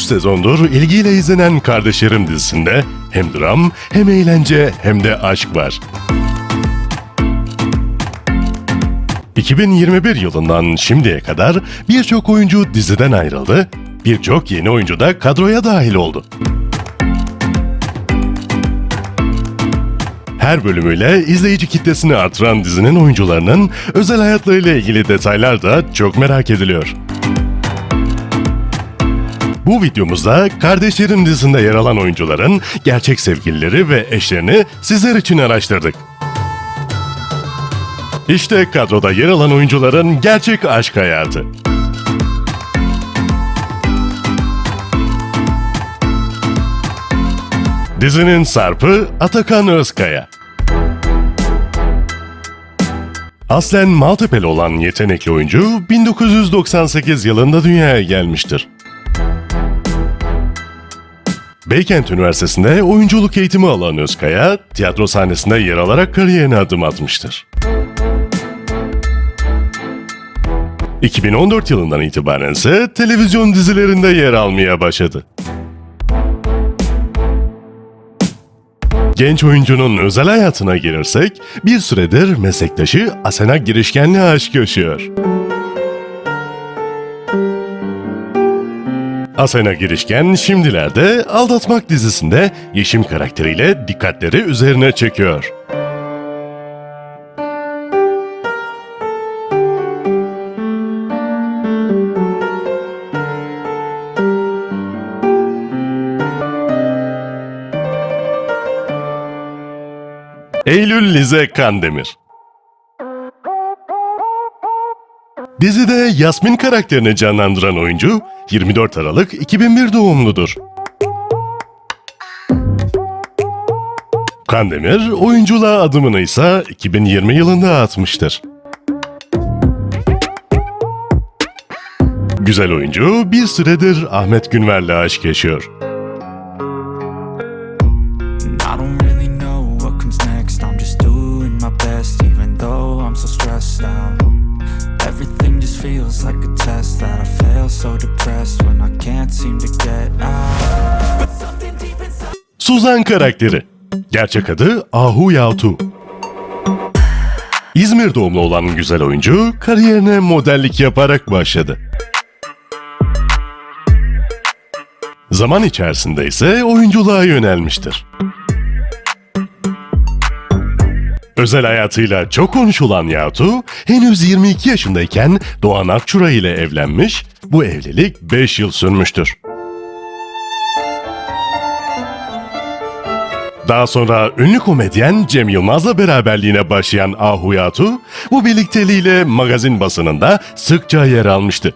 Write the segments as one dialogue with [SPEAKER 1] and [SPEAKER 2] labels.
[SPEAKER 1] 3 sezondur ilgiyle izlenen Kardeşlerim dizisinde hem dram, hem eğlence, hem de aşk var. 2021 yılından şimdiye kadar birçok oyuncu diziden ayrıldı, birçok yeni oyuncu da kadroya dahil oldu. Her bölümüyle izleyici kitlesini artıran dizinin oyuncularının özel hayatlarıyla ilgili detaylar da çok merak ediliyor. Bu videomuzda Kardeşlerim dizisinde yer alan oyuncuların gerçek sevgilileri ve eşlerini sizler için araştırdık. İşte kadroda yer alan oyuncuların gerçek aşk hayatı. Dizinin sarpı Atakan Özkaya. Aslen Maltepe'li olan yetenekli oyuncu 1998 yılında dünyaya gelmiştir. Beykent Üniversitesi'nde oyunculuk eğitimi alan Özkaya, tiyatro sahnesinde yer alarak kariyerine adım atmıştır. 2014 yılından itibaren ise televizyon dizilerinde yer almaya başladı. Genç oyuncunun özel hayatına gelirsek, bir süredir meslektaşı Asena Girişken'le aşk yaşıyor. Asena Girişken şimdilerde Aldatmak dizisinde Yeşim karakteriyle dikkatleri üzerine çekiyor. Eylül Lize Kandemir Dizide Yasmin karakterini canlandıran oyuncu 24 Aralık 2001 doğumludur. Kandemir oyunculuğa adımını ise 2020 yılında atmıştır. Güzel oyuncu bir süredir Ahmet Günver'le aşk yaşıyor.
[SPEAKER 2] So.
[SPEAKER 1] Suzan karakteri. Gerçek adı Ahu Yautu. İzmir doğumlu olan güzel oyuncu kariyerine modellik yaparak başladı. Zaman içerisinde ise oyunculuğa yönelmiştir. Özel hayatıyla çok konuşulan Yautu, henüz 22 yaşındayken Doğan Akçura ile evlenmiş, bu evlilik 5 yıl sürmüştür. Daha sonra ünlü komedyen Cem Yılmaz'la beraberliğine başlayan Ahu Yatu, bu birlikteliğiyle magazin basınında sıkça yer almıştı.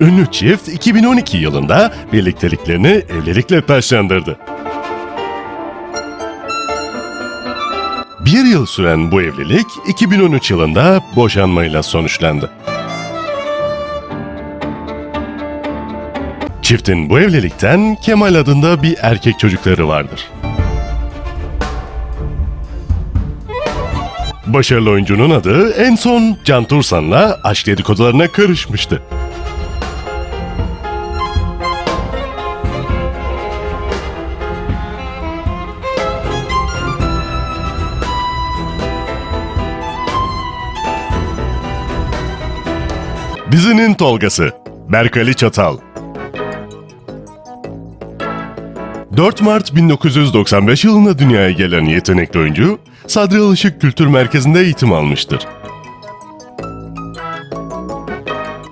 [SPEAKER 1] Ünlü çift 2012 yılında birlikteliklerini evlilikle taşlandırdı. Bir yıl süren bu evlilik 2013 yılında boşanmayla sonuçlandı. Çiftin bu evlilikten Kemal adında bir erkek çocukları vardır. Başarılı oyuncunun adı en son Can Tursan'la aşk dedikodularına karışmıştı. Dizinin Tolgası Berkali Çatal 4 Mart 1995 yılında dünyaya gelen yetenekli oyuncu, Sadri Alışık Kültür Merkezi'nde eğitim almıştır.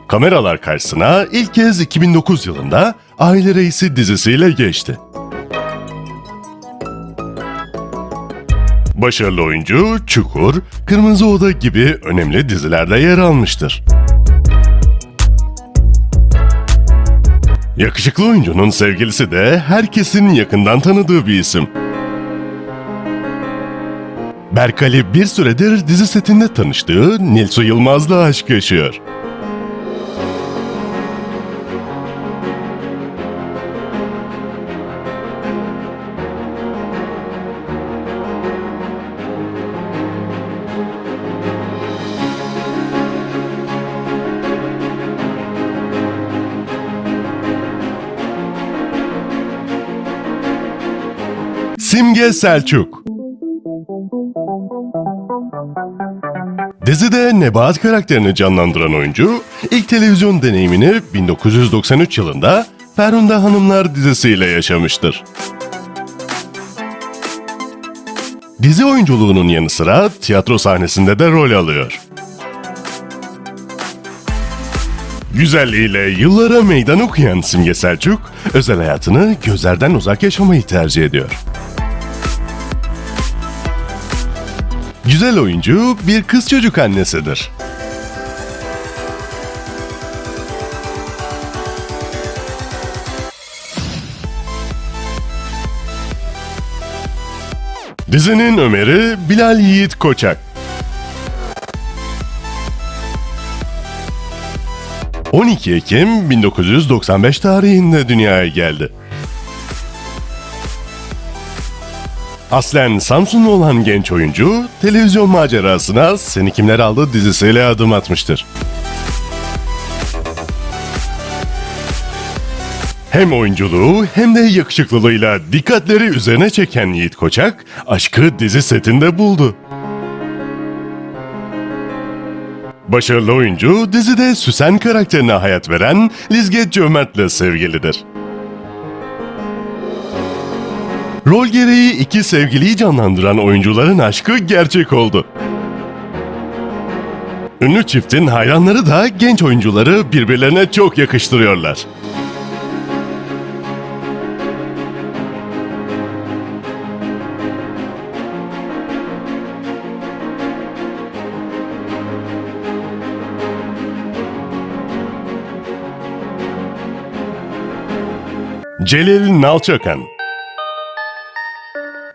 [SPEAKER 1] Kameralar karşısına ilk kez 2009 yılında Aile Reisi dizisiyle geçti. Başarılı oyuncu Çukur, Kırmızı Oda gibi önemli dizilerde yer almıştır. Yakışıklı oyuncunun sevgilisi de herkesin yakından tanıdığı bir isim. Berkali bir süredir dizi setinde tanıştığı Nilsu Yılmaz'la aşk yaşıyor. Simge Selçuk. Dizide Nebahat karakterini canlandıran oyuncu, ilk televizyon deneyimini 1993 yılında Ferhunda Hanımlar dizisiyle yaşamıştır. Dizi oyunculuğunun yanı sıra tiyatro sahnesinde de rol alıyor. Güzelliğiyle yıllara meydan okuyan Simge Selçuk, özel hayatını gözlerden uzak yaşamayı tercih ediyor. Güzel oyuncu bir kız çocuk annesidir. Dizinin Ömer'i Bilal Yiğit Koçak. 12 Ekim 1995 tarihinde dünyaya geldi. Aslen Samsunlu olan genç oyuncu, televizyon macerasına Seni Kimler Aldı dizisiyle adım atmıştır. Hem oyunculuğu hem de yakışıklılığıyla dikkatleri üzerine çeken Yiğit Koçak, aşkı dizi setinde buldu. Başarılı oyuncu dizide Süsen karakterine hayat veren Lizget Cömert'le sevgilidir. Rol gereği iki sevgiliyi canlandıran oyuncuların aşkı gerçek oldu. Ünlü çiftin hayranları da genç oyuncuları birbirlerine çok yakıştırıyorlar. Celil Nalçakan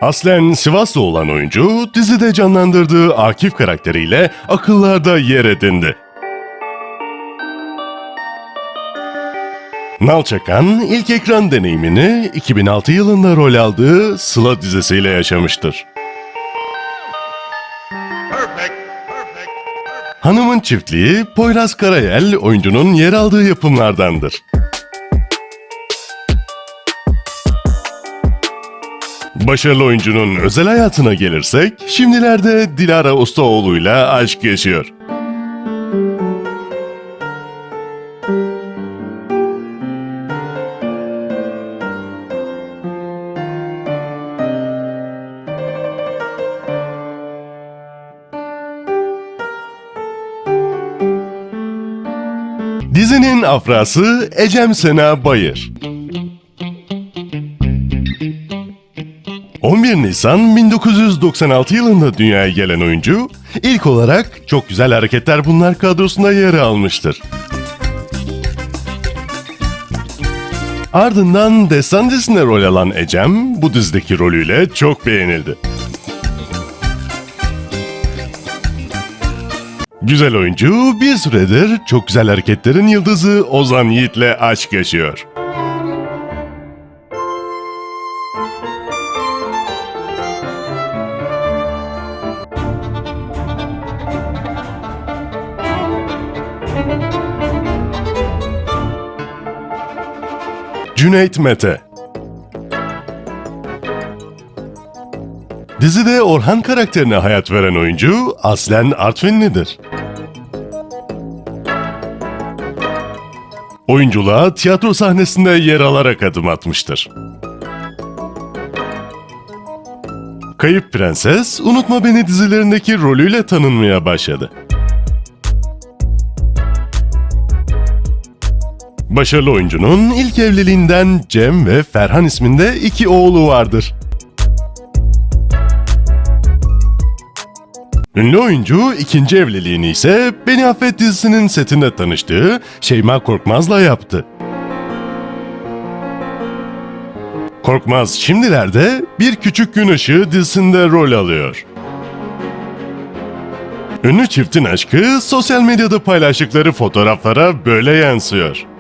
[SPEAKER 1] Aslen Sivaslı olan oyuncu, dizide canlandırdığı Akif karakteriyle akıllarda yer edindi. Nalçakan ilk ekran deneyimini 2006 yılında rol aldığı Sıla dizisiyle yaşamıştır. Hanımın çiftliği Poyraz Karayel oyuncunun yer aldığı yapımlardandır. Başarılı oyuncunun özel hayatına gelirsek, şimdilerde Dilara Ustaoğlu'yla aşk yaşıyor. Dizinin afrası Ecem Sena Bayır. 11 Nisan 1996 yılında dünyaya gelen oyuncu, ilk olarak Çok Güzel Hareketler Bunlar kadrosunda yer almıştır. Ardından Destan dizisinde rol alan Ecem, bu dizideki rolüyle çok beğenildi. Güzel oyuncu bir süredir Çok Güzel Hareketlerin yıldızı Ozan Yiğit'le aşk yaşıyor. Cüneyt Mete Dizide Orhan karakterine hayat veren oyuncu aslen Artvinlidir. Oyunculuğa tiyatro sahnesinde yer alarak adım atmıştır. Kayıp Prenses, Unutma Beni dizilerindeki rolüyle tanınmaya başladı. Başarılı oyuncunun ilk evliliğinden Cem ve Ferhan isminde iki oğlu vardır. Ünlü oyuncu ikinci evliliğini ise Beni Affet dizisinin setinde tanıştığı Şeyma Korkmaz'la yaptı. Korkmaz şimdilerde Bir Küçük Gün Işığı dizisinde rol alıyor. Ünlü çiftin aşkı sosyal medyada paylaştıkları fotoğraflara böyle yansıyor.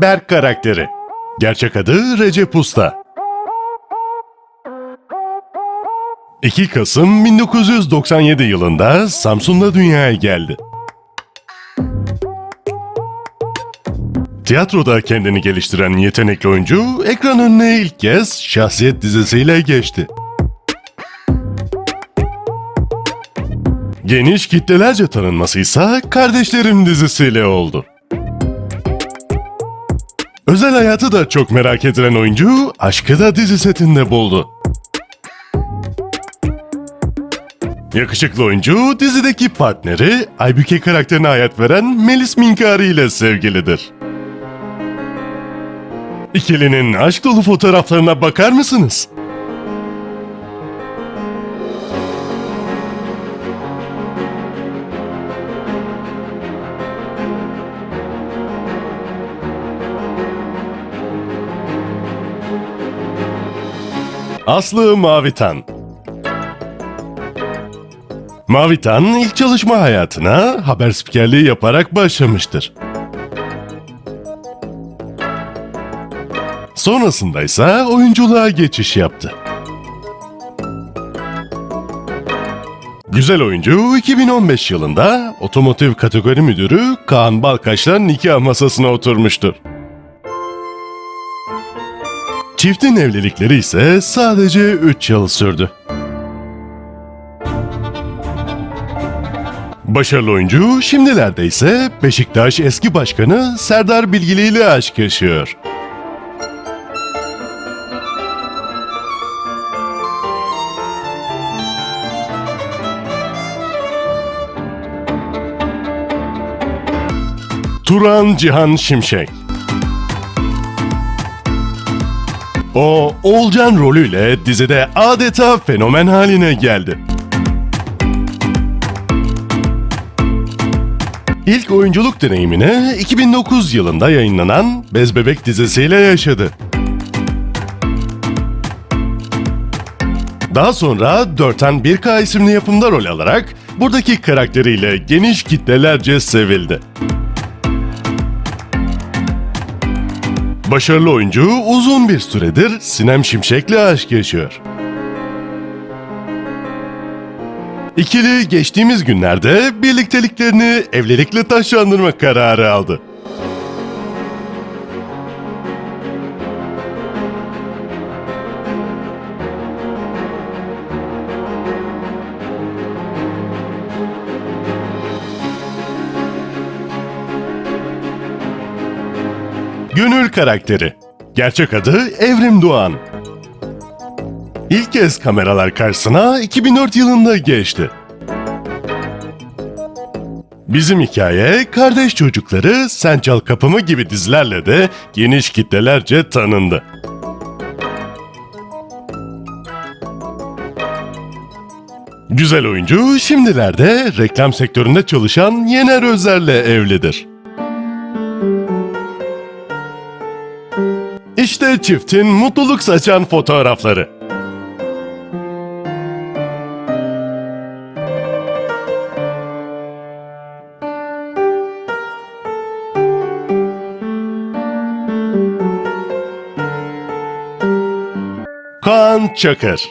[SPEAKER 1] Berk karakteri. Gerçek adı Recep Usta. 2 Kasım 1997 yılında Samsun'da dünyaya geldi. Tiyatroda kendini geliştiren yetenekli oyuncu ekran önüne ilk kez Şahsiyet dizisiyle geçti. Geniş kitlelerce tanınması ise Kardeşlerim dizisiyle oldu. Özel hayatı da çok merak edilen oyuncu aşkı da dizi setinde buldu. Yakışıklı oyuncu dizideki partneri Aybüke karakterine hayat veren Melis Minkari ile sevgilidir. İkilinin aşk dolu fotoğraflarına bakar mısınız? Aslı Mavitan Mavitan ilk çalışma hayatına haber spikerliği yaparak başlamıştır. Sonrasında ise oyunculuğa geçiş yaptı. Güzel oyuncu 2015 yılında otomotiv kategori müdürü Kaan Balkaç'la nikah masasına oturmuştur. Çiftin evlilikleri ise sadece 3 yıl sürdü. Başarılı oyuncu şimdilerde ise Beşiktaş eski başkanı Serdar Bilgili ile aşk yaşıyor. Turan Cihan Şimşek O, Oğulcan rolüyle dizide adeta fenomen haline geldi. İlk oyunculuk deneyimini 2009 yılında yayınlanan Bez Bebek dizisiyle yaşadı. Daha sonra 4'ten 1K isimli yapımda rol alarak buradaki karakteriyle geniş kitlelerce sevildi. Başarılı oyuncu uzun bir süredir Sinem Şimşek'le aşk yaşıyor. İkili geçtiğimiz günlerde birlikteliklerini evlilikle taşlandırma kararı aldı. Gönül karakteri. Gerçek adı Evrim Doğan. İlk kez kameralar karşısına 2004 yılında geçti. Bizim hikaye Kardeş Çocukları, Sen Çal Kapımı gibi dizilerle de geniş kitlelerce tanındı. Güzel oyuncu şimdilerde reklam sektöründe çalışan Yener Özer'le evlidir. İşte çiftin mutluluk saçan fotoğrafları. Kaan Çakır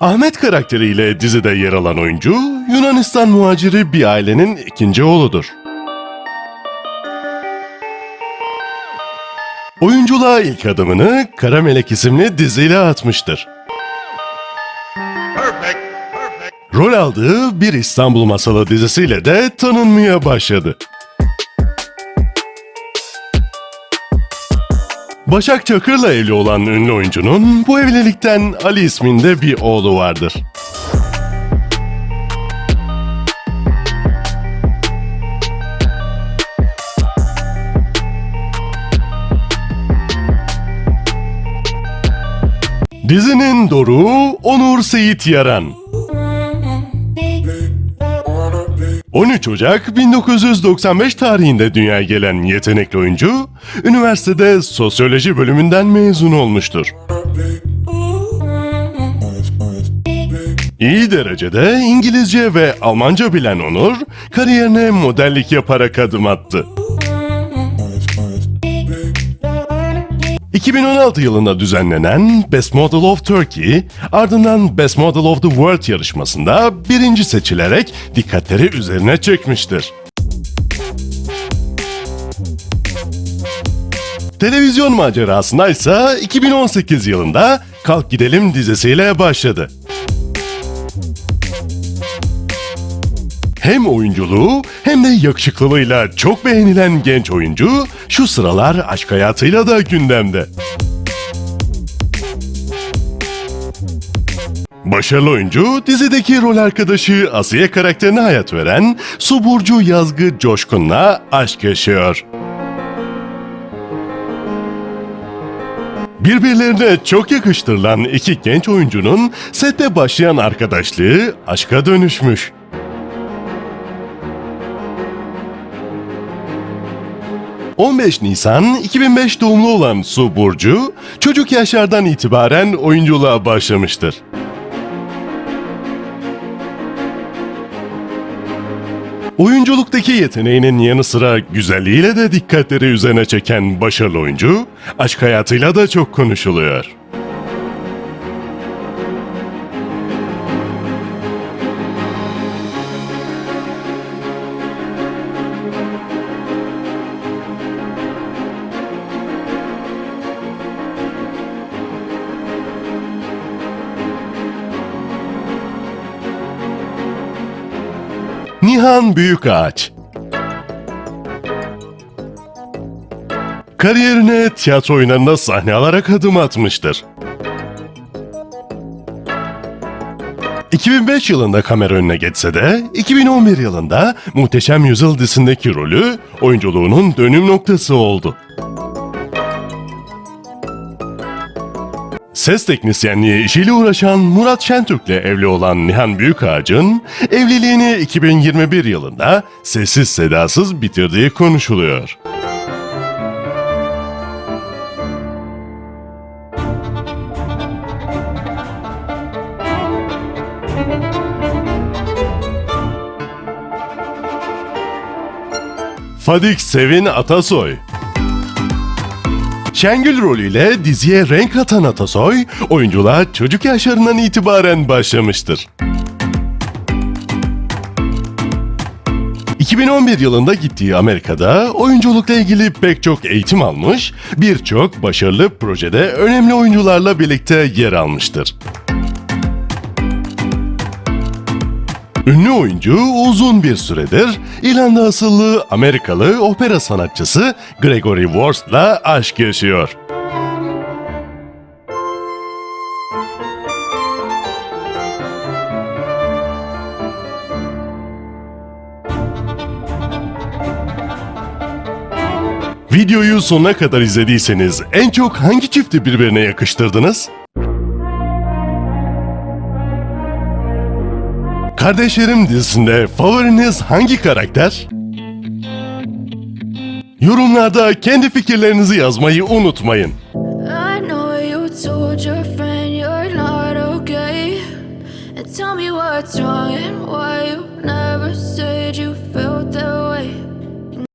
[SPEAKER 1] Ahmet karakteriyle dizide yer alan oyuncu, Yunanistan muhaciri bir ailenin ikinci oğludur. Oyunculuğa ilk adımını Kara Melek isimli diziyle atmıştır. Rol aldığı bir İstanbul Masalı dizisiyle de tanınmaya başladı. Başak Çakır'la evli olan ünlü oyuncunun bu evlilikten Ali isminde bir oğlu vardır. Dizinin doruğu Onur Seyit Yaran. 13 Ocak 1995 tarihinde dünyaya gelen yetenekli oyuncu, üniversitede sosyoloji bölümünden mezun olmuştur. İyi derecede İngilizce ve Almanca bilen Onur, kariyerine modellik yaparak adım attı. 2016 yılında düzenlenen Best Model of Turkey, ardından Best Model of the World yarışmasında birinci seçilerek dikkatleri üzerine çekmiştir. Televizyon macerasına ise 2018 yılında Kalk Gidelim dizisiyle başladı. Hem oyunculuğu hem de yakışıklılığıyla çok beğenilen genç oyuncu şu sıralar aşk hayatıyla da gündemde. Başarılı oyuncu dizideki rol arkadaşı Asiye karakterine hayat veren Su Yazgı Coşkun'la aşk yaşıyor. Birbirlerine çok yakıştırılan iki genç oyuncunun sette başlayan arkadaşlığı aşka dönüşmüş. ...15 Nisan 2005 doğumlu olan Su Burcu... ...çocuk yaşlardan itibaren oyunculuğa başlamıştır. Oyunculuktaki yeteneğinin yanı sıra güzelliğiyle de dikkatleri üzerine çeken başarılı oyuncu, aşk hayatıyla da çok konuşuluyor. Nihan Büyükağaç Kariyerine tiyatro oyunlarında sahne alarak adım atmıştır. 2005 yılında kamera önüne geçse de 2011 yılında Muhteşem Yüzyıl dizisindeki rolü oyunculuğunun dönüm noktası oldu. Ses teknisyenliği işiyle uğraşan Murat Şentürk'le evli olan Nihan Büyükağaç'ın evliliğini 2021 yılında sessiz sedasız bitirdiği konuşuluyor. Fadik Sevin Atasoy Şengül rolüyle diziye renk atan Atasoy, oyunculuğa çocuk yaşlarından itibaren başlamıştır. 2011 yılında gittiği Amerika'da oyunculukla ilgili pek çok eğitim almış, birçok başarılı projede önemli oyuncularla birlikte yer almıştır. Ünlü oyuncu uzun bir süredir İrlanda asıllı Amerikalı opera sanatçısı Gregory Worst'la aşk yaşıyor. Videoyu sonuna kadar izlediyseniz en çok hangi çifti birbirine yakıştırdınız? Kardeşlerim dizisinde favoriniz hangi karakter? Yorumlarda kendi fikirlerinizi yazmayı unutmayın.